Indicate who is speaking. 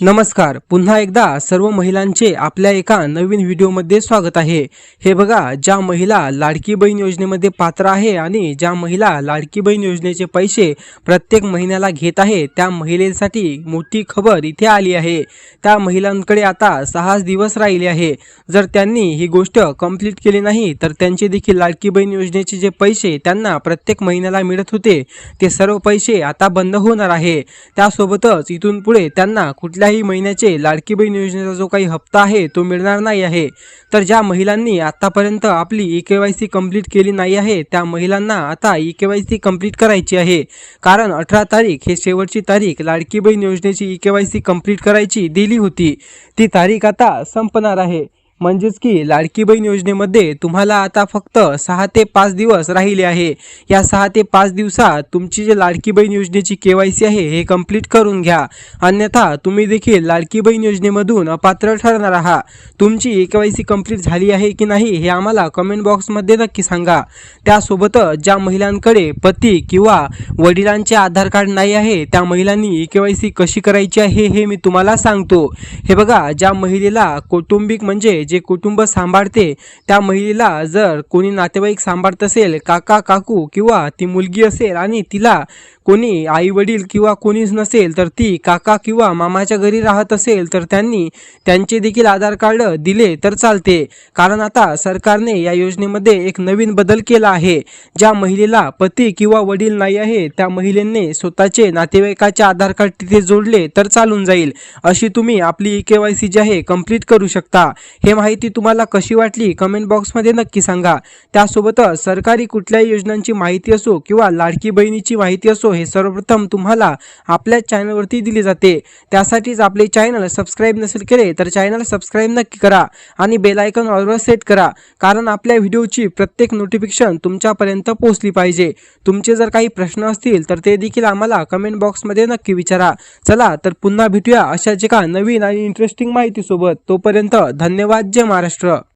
Speaker 1: नमस्कार. पुन्हा एकदा सर्व महिलांचे आपल्या एका नवीन व्हिडिओमध्ये स्वागत आहे. हे बघा ज्या महिला लाडकी बहीण योजनेमध्ये पात्र आहे आणि ज्या महिला लाडकी बहीण योजनेचे पैसे प्रत्येक महिन्याला घेत आहे त्या महिलेसाठी मोठी खबर इथे आली आहे. त्या महिलांकडे आता सहाच दिवस राहिले आहे. जर त्यांनी ही गोष्ट कंप्लीट केली नाही तर त्यांचे देखील लाडकी बहीण योजनेचे जे पैसे त्यांना प्रत्येक महिन्याला मिळत होते ते सर्व पैसे आता बंद होणार आहे. त्यासोबतच इथून पुढे त्यांना कुठल्या कुठल्याही महिन्याचे लाडकी बहीण योजनेचा जो काही हप्ता आहे तो मिळणार नाही आहे. तर ज्या महिलांनी आतापर्यंत आपली E K Y C complete केली नाही आहे त्या महिलांना आता E K Y C complete करायची आहे. कारण अठरा तारीख हे शेवटची तारीख लाडकी बहीण योजनेची E K Y C complete करायची दिली होती. ती तारीख आता संपणार आहे. म्हणजेच की लाडकी बहीण योजनेमध्ये तुम्हाला आता फक्त सहा ते पाच दिवस राहिले आहे. या सहा ते पाच दिवसात तुमची जे लाडकी बहीण योजनेची के वाय सी आहे हे कंप्लीट करून घ्या. अन्यथा तुम्ही देखील लाडकी बहीण योजनेमधून अपात्र ठरणार आहात. तुमची A K Y C complete झाली आहे की नाही हे आम्हाला कमेंट बॉक्समध्ये नक्की सांगा. त्यासोबतच ज्या महिलांकडे पती किंवा वडिलांचे आधार कार्ड नाही आहे त्या महिलांनी ए के वाय सी कशी करायची आहे हे मी तुम्हाला सांगतो. हे बघा ज्या महिलेला कौटुंबिक म्हणजे जे कुटुंब सांभाळते त्या महिलेला जर कोणी नातेवाईक सांभाळत असेल काका काकू किंवा ती मुलगी असेल आणि तिला कोणी आई वडील किंवा कोणीच नसेल तर ती काका किंवा मामाच्या घरी राहत असेल तर त्यांनी त्यांचे देखील आधार कार्ड दिले तर चालते. कारण आता सरकारने या योजनेमध्ये एक नवीन बदल केला आहे. ज्या महिलेला पती किंवा वडील नाही आहे त्या महिलेने स्वतःचे नातेवाईकाचे आधार कार्ड तिथे जोडले तर चालून जाईल. अशी तुम्ही आपली ई के वाय सी जी आहे कंप्लीट करू शकता. हे माहिती तुम्हाला कशी वाटली कमेंट बॉक्समध्ये नक्की सांगा. त्यासोबतच सरकारी कुठल्याही योजनांची माहिती असो किंवा लाडकी बहिणीची माहिती असो हे सर्वप्रथम तुम्हाला आपल्या चॅनलवरती दिली जाते. त्यासाठीच आपले चॅनल सबस्क्राईब नसेल केले तर चॅनल सबस्क्राईब नक्की करा आणि बेलायकन आयकॉन ऑलवर सेट करा. कारण आपल्या व्हिडिओची प्रत्येक नोटिफिकेशन तुमच्यापर्यंत पोहोचली पाहिजे. तुमचे जर काही प्रश्न असतील तर ते देखील आम्हाला कमेंट बॉक्समध्ये नक्की विचारा. चला तर पुन्हा भेटूया अशाच एका नवीन आणि इंटरेस्टिंग माहितीसोबत. तोपर्यंत धन्यवाद. राज्य महाराष्ट्र.